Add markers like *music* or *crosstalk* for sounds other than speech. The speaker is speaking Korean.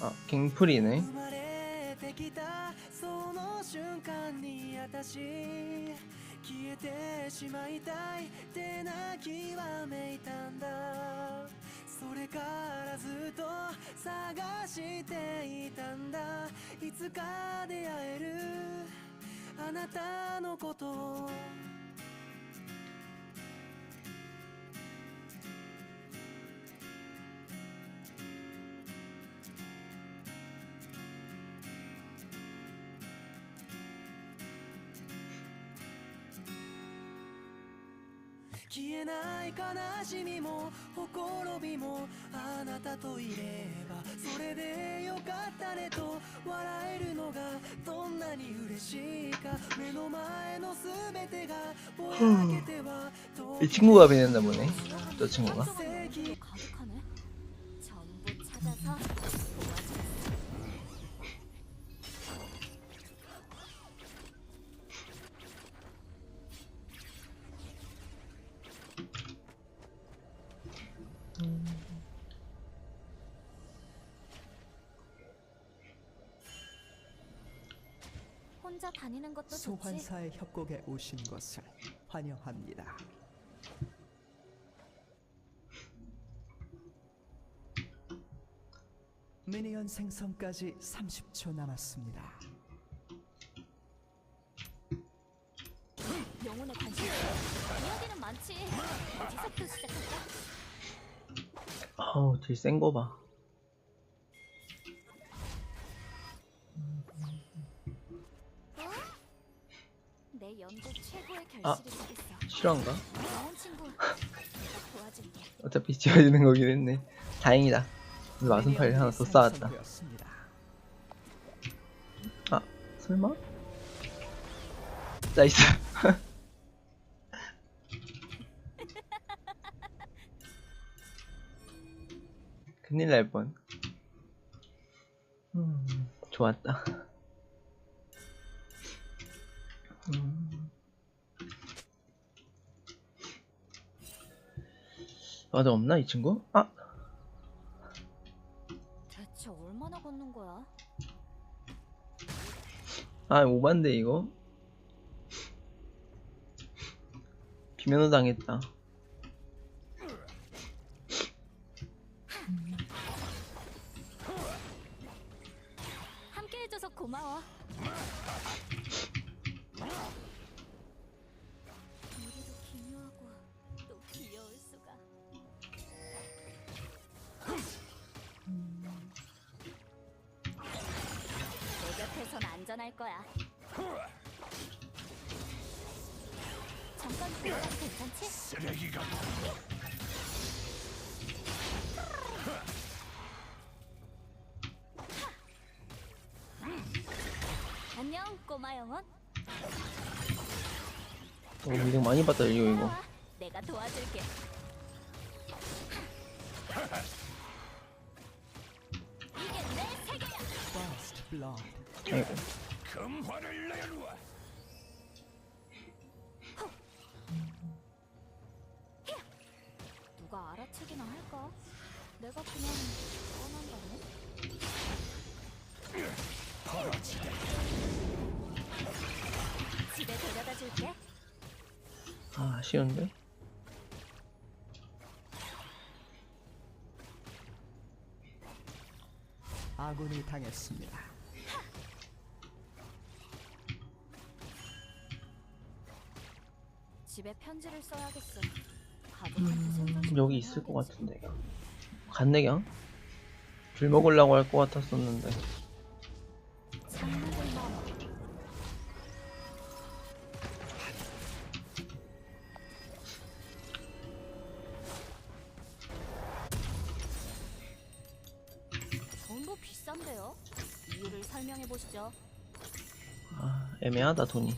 あ、キンプリね。消えてしまいたいって泣きわめいたんだ。それからずっと探していたんだ。いつか出会える。あなたのこと。消えない悲しみもほころびもあなたといればそれでよかったねと笑えるのがどんなに嬉しいか目の前の全てがぼやけては 이 친구가 변했나 보네 저 친구가奇 혼자 다니는 것도 좋지. 소환사의 협곡에 오신 것을 환영합니다. 미니언 생성까지 30초 남았습니다. 영혼에 관심 있어. 이야기는 많지. 어디서부터 시작할까? 아우 딜센거 봐. 내 연구 최고의 아. 결실이 되겠어. 실화인가? 영혼 친구, 내가 도와줄게. 어차피 지워지는 거긴 했네. 다행이다. 마순 파일 하나 더 쌓았다. 아 설마? 나이스. *laughs* 큰일 날 뻔. 음, 좋았다. 음. 맞아 없나 이 친구? 아 대체 얼마나 걷는 거야? 아, 오반데 이거? 비면허 당했다. 함께 해줘서 고마워. 우리도 기묘하고 또 귀여울 수가. 내 곁에선 안전할 거야. 잠깐 보여도 괜찮지? 안녕 꼬마 영혼. 어, 이거 많이 봤다 이거 이거. 내가 도와줄게. 이게 내 세계야. First blood. 아이고. 누가 알아채기나 할까? 내가 그냥 떠난다네. 집에 데려다 줄게. 아, 아쉬운데? 아군이 당했습니다. 집에 편지를 써야겠어. 가족한테 생선 음, 여기 있을 것 같은데. 갔네 그냥? 줄 먹으려고 할 것 같았었는데. 싼데요? 이유를 설명해 보시죠. 아, 애매하다 돈이.